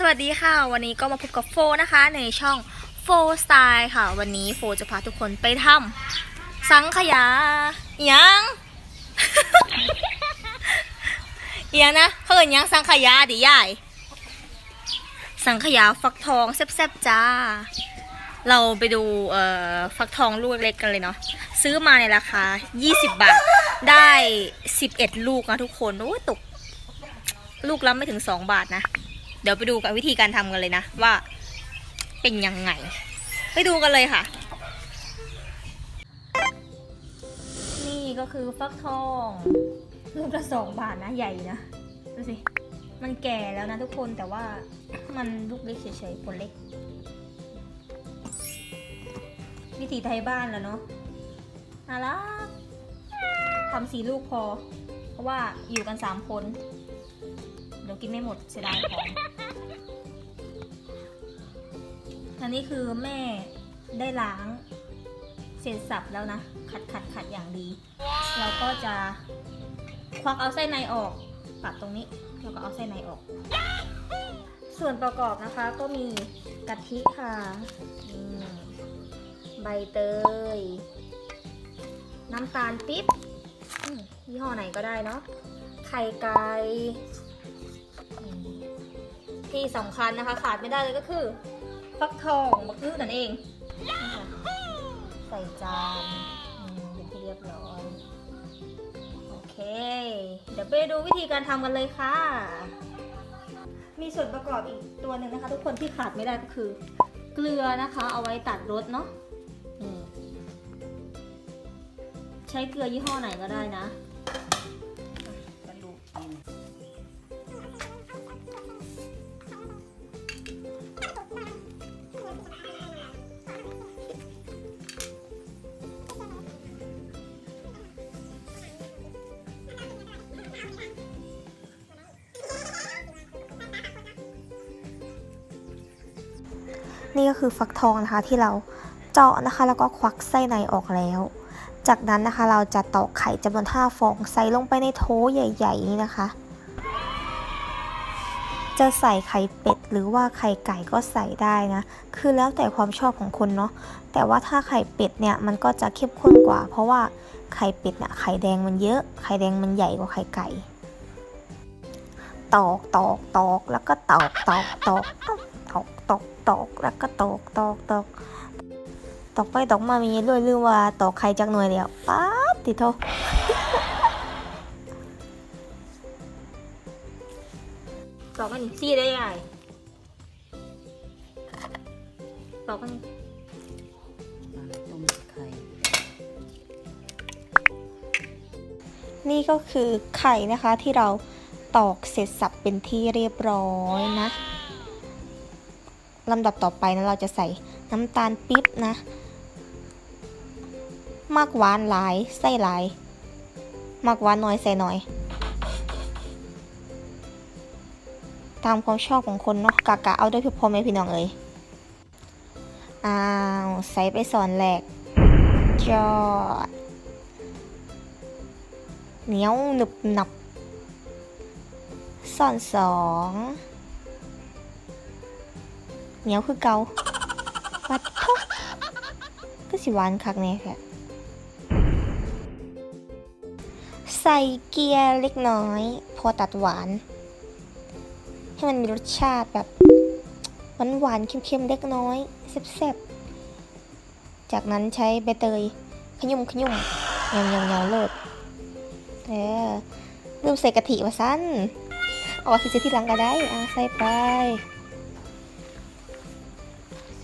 สวัสดีค่ะ วันนี้ก็มาพบกับโฟนะคะ ในช่องโฟสไตล์ค่ะ วันนี้โฟจะพาทุกคนไปทำสังขยาหยังยังนะเขาเอินหยังสังขยาดิยายสังขยาฟักทองแซ่บๆจ้า เราไปดูเอ่อฟักทองลูกเล็กกันเลยเนาะซื้อมาในราคา 20 บาท ได้ 11 ลูกนะทุกคนโอ้ตก ลูกละไม่ถึง 2 บาทนะ เดี๋ยวไปดูกันวิธีการทำกันเลยนะ ว่าเป็นยังไง ไปดูกันเลยค่ะ นี่ก็คือฟักทองลูกละสองบาทนะใหญ่นะดูสิมันแก่แล้วนะทุกคนแต่ว่ามันลูกเล็กเฉยๆผลเล็ก วิธีไทยบ้านแล้วเนาะน่ารักทำสีลูกพอ เพราะว่าอยู่กันสามคน ดี๋ยวกินไม่หมดเสียดายของอันนี้คือแม่ได้ล้างเสร็จสับแล้วนะ ขัดขัดขัดอย่างดี เราก็จะควักเอาไส้ในออกปัดตรงนี้แล้วก็เอาไส้ในออก ส่วนประกอบนะคะก็มีกะทิค่ะใบเตย น้ำตาลปิ๊บยี่ห้อไหนก็ได้เนาะไข่ไก่ ที่สำคัญนะคะ ขาดไม่ได้เลยก็คือ ฟักทองมะกรูดนั่นเองนะคะใส่จานอืมเป็นที่เรียบร้อย โอเค เดี๋ยวไปดูวิธีการทำกันเลยค่ะ มีส่วนประกอบอีกตัวหนึ่งนะคะ ทุกคนที่ขาดไม่ได้ก็คือ เกลือนะคะ เอาไว้ตัดรสเนาะนี่ใช้เกลือยี่ห้อไหนก็ได้นะกระ นี่ก็คือฟักทองนะคะที่เราเจาะนะคะ แล้วก็ควักไส้ในออกแล้ว จากนั้นนะคะเราจะตอกไข่จำนวน5ฟองใส่ลงไปในโถใหญ่ๆนี้นะคะ จะใส่ไข่เป็ดหรือว่าไข่ไก่ก็ใส่ได้นะ คือแล้วแต่ความชอบของคนเนาะแต่ว่าถ้าไข่เป็ดเนี่ยมันก็จะเข้มข้นกว่า เพราะว่าไข่เป็ดเนี่ยไข่แดงมันเยอะไข่แดงมันใหญ่กว่าไข่ไก่ตอกตอกตอกแล้วก็ตอกตอกตอก ตอกตอกแล้วก็ตอกตอกตอกตอกไปตอกมามีด้วยลืมว่าตอกไข่จากหน่วยเดียวป๊าบติโทตอกกันซี่ได้ยังไงตอกกันนี่อะต้มไข่นี่ก็คือไข่นะคะที่เราตอกเสร็จสับเป็นที่เรียบร้อยนะ ลำดับต่อไปนะเราจะใส่น้ำตาลปิ๊บนะ มากหวานหลายใส่หลาย มากหวานน้อยใส่น้อย ตามความชอบของคนเนาะกะกะเอาด้วยพ่อแม่พี่น้องเอ้ยอ้าวใส่ไปสอนแหลกจอดเหนียวหนึบหนับซ่อนสอง เหนียวคือเกาปัดทุกก็สิหวานคักแน่แค่ใส่เกียร์เล็กน้อย พอตัดหวาน ให้มันมีรสชาติแบบหวานหวานๆเค็มๆเล็กน้อยแซ่บๆ จากนั้นใช้ใบเตย ขยุ่มขยุ่มเงาเงาเงาๆๆเลิศเออลืมใส่กะทิมาสั้นเอาสิซื้อที่หลังก็ได้อะใส่ไป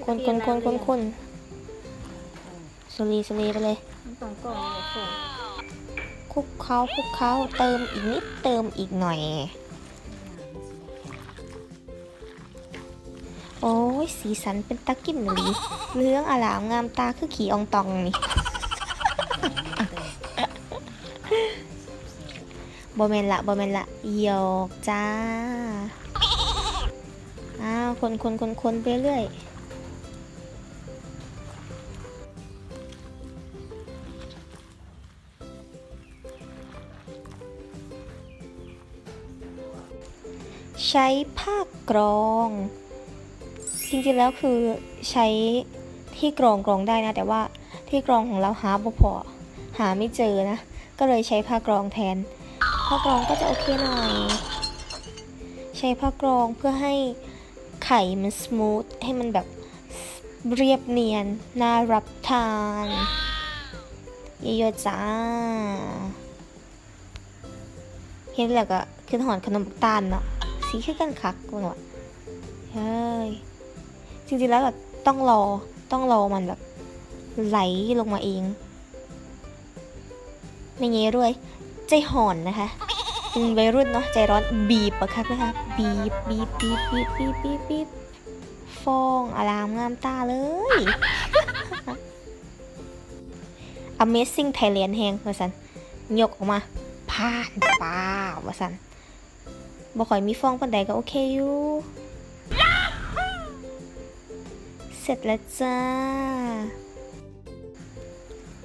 คนคนคนคนคนสุรีสุรีไปเลยน้ำตองกล่องเลยส่งคลุกเคล้าคลุกเคล้าเติมอีกนิดเติมอีกหน่อย โอ้ยสีสันเป็นตะกินหลีเรื่องอลามงามตาคือขี่อองตองนี่บอเมนละบอเมนละหยอกจ้า อ้าว คนคนคนคนไปเรื่อย ใช้ผ้ากรอง จริงๆแล้วคือใช้ที่กรองกรองได้นะ แต่ว่าที่กรองของเราหาบ่พอหาไม่เจอนะ ก็เลยใช้ผ้ากรองแทน ผ้ากรองก็จะโอเคหน่อย ใช้ผ้ากรองเพื่อให้ไข่มันส o ูทให้มันแบบเรียบเนียน น่ารับทานเยอะๆจ้า เห็นแล้วก็ขึ้นหอนขนมปักตาลเนาะ สีคือกันคักกูเนาะเฮ้ยจริงๆแล้วแบบต้องรอต้องรอมันแบบไหลลงมาเองไม่เงี้ด้วย ใจห่อนนะคะเป็นวัยรุ่นเนาะใจร้อนบีบปะคับนะคะบีบบีบบีบบีบบีบบีบบีบฟองอารามงามตาเลย Amazing Thailand แฮงว่าสันยกออกมาผ่านป้าวว่าสัน บ่ค่อยมีฟองปันใดก็โอเคอยู่เสร็จแล้วจ้า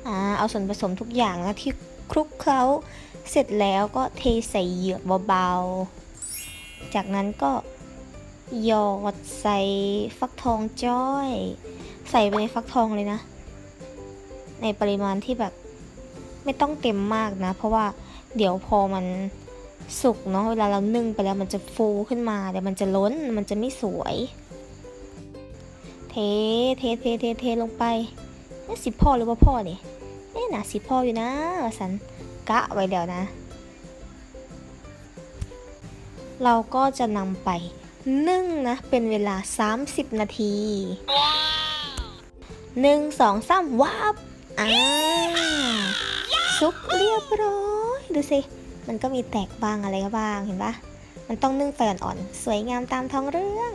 อ่า เอาส่วนผสมทุกอย่างนะที่คลุกเคล้า เสร็จแล้วก็เทใส่เหยือกเบาๆ จากนั้นก็หยอดใส่ฟักทองจ้อย ใส่ไปในฟักทองเลยนะ ในปริมาณที่แบบไม่ต้องเต็มมากนะ เพราะว่าเดี๋ยวพอมัน สุกเนาะเวลาเรานึ่งไปแล้วมันจะฟูขึ้นมาเดี๋ยวมันจะล้นมันจะไม่สวย เทเทเทเทเทลงไปเอ๊ะสิพ่อหรือว่าพ่อเนี่ยเอ๊ะนะสิพ่ออยู่นะว่าสันกะไว้เดี๋ยวนะ เราก็จะนำไปนึ่งนะ เป็นเวลา 30 นาทีหนึ่งสองสามวับอ่าซุกเรียบร้อย ดูสิ มันก็มีแตกบ้างอะไรก็บ้างเห็นปะมันต้องนึ่งไฟอ่อนๆ สวยงามตามท้องเรื่อง